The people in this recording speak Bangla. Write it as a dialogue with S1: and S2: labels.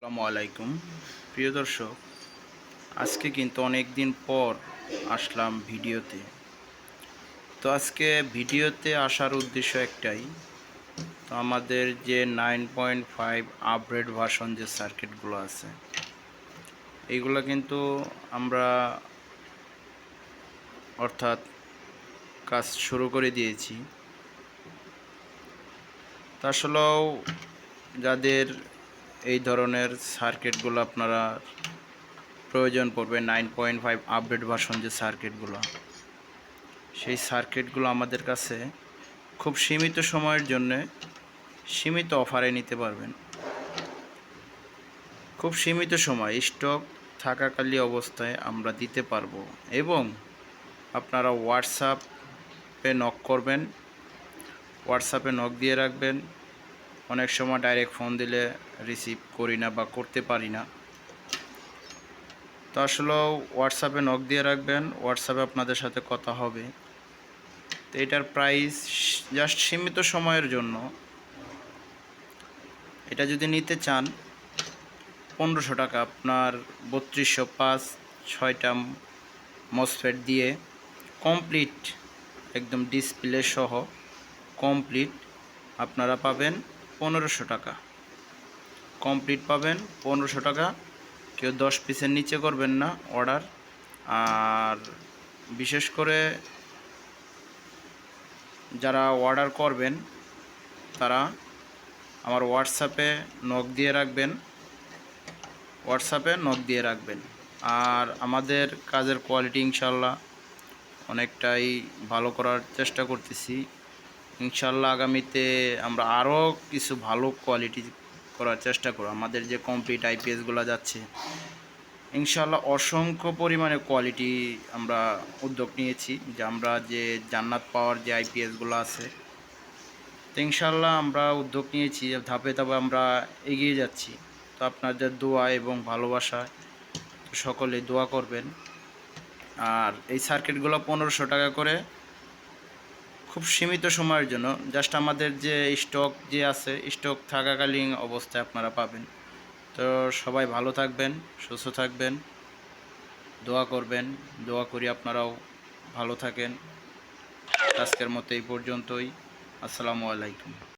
S1: আসসালামু আলাইকুম। প্রিয় দর্শক, আজকে কিন্তু অনেক দিন পর আসলাম ভিডিওতে। তো আজকে ভিডিওতে আসার উদ্দেশ্য একটাই, তো আমাদের যে nine point five upgrade version যে সার্কিটগুলো আছে এইগুলো কিন্তু আমরা অর্থাৎ কাজ শুরু করে দিয়েছি। তা আসলেও যাদের এই ধরনের সার্কিটগুলো আপনারা প্রয়োজন পড়বে nine point five update version যে সার্কিটগুলো সেই সার্কিটগুলো আমাদের কাছে খুব সীমিত সময়ের জন্য সীমিত অফারে নিতে পারবেন। খুব সীমিত সময় স্টক থাকাকালী অবস্থায় আমরা দিতে পারব এবং আপনারা হোয়াটসঅ্যাপে নক করবেন হোয়াটসঅ্যাপে নক দিয়ে রাখবেন অনেক সময় ডাইরেক্ট ফোন দিলে রিসিভ করি না বা করতে পারি না। তো আসলে হোয়াটসঅ্যাপে নক দিয়ে রাখবেন হোয়াটসঅ্যাপে আপনাদের সাথে কথা হবে। তো এটার প্রাইস জাস্ট সীমিত সময়ের জন্য এটা যদি নিতে চান, পনেরোশো টাকা আপনার বত্রিশশো পাঁচ ছয়টা মসফেট দিয়ে কমপ্লিট একদম ডিসপ্লে সহ কমপ্লিট আপনারা পাবেন। পনেরোশো টাকা। কমপ্লিট পাবেন পনেরোশো টাকা। কেউ দশ পিসের নিচে করবেন না অর্ডার। আর বিশেষ করে যারা অর্ডার করবেন, তারা আমার হোয়াটসঅ্যাপে নক দিয়ে রাখবেন। হোয়াটসঅ্যাপে নক দিয়ে রাখবেন। আর আমাদের কাজের কোয়ালিটি ইনশাল্লাহ অনেকটাই ভালো করার চেষ্টা করতেছি। ইনশাল্লাহ আগামীতে আমরা আরও কিছু ভালো কোয়ালিটি করার চেষ্টা করব। আমাদের যে কমপ্লিট আইপিএসগুলো যাচ্ছে, ইনশাল্লাহ অসংখ্য পরিমাণে কোয়ালিটি আমরা উদ্যোগ নিয়েছি যে আমরা যে জান্নাত পাওয়ার যে আইপিএসগুলো আছে, তো ইনশাল্লাহ আমরা উদ্যোগ নিয়েছি ধাপে ধাপে আমরা এগিয়ে যাচ্ছি। তো আপনাদের দোয়া এবং ভালোবাসা সকলে দোয়া করবেন। আর এই সার্কিটগুলো পনেরোশো টাকা করে খুব সীমিত সময়ের জন্য। জাস্ট আমাদের যে স্টক যে আছে স্টক থাকাকালীন অবস্থায় আপনারা পাবেন। তো সবাই ভালো থাকবেন, সুস্থ থাকবেন, দোয়া করবেন, দোয়া করি আপনারাও ভালো থাকেন। আজকের মতো এই পর্যন্তই। আসসালামু আলাইকুম।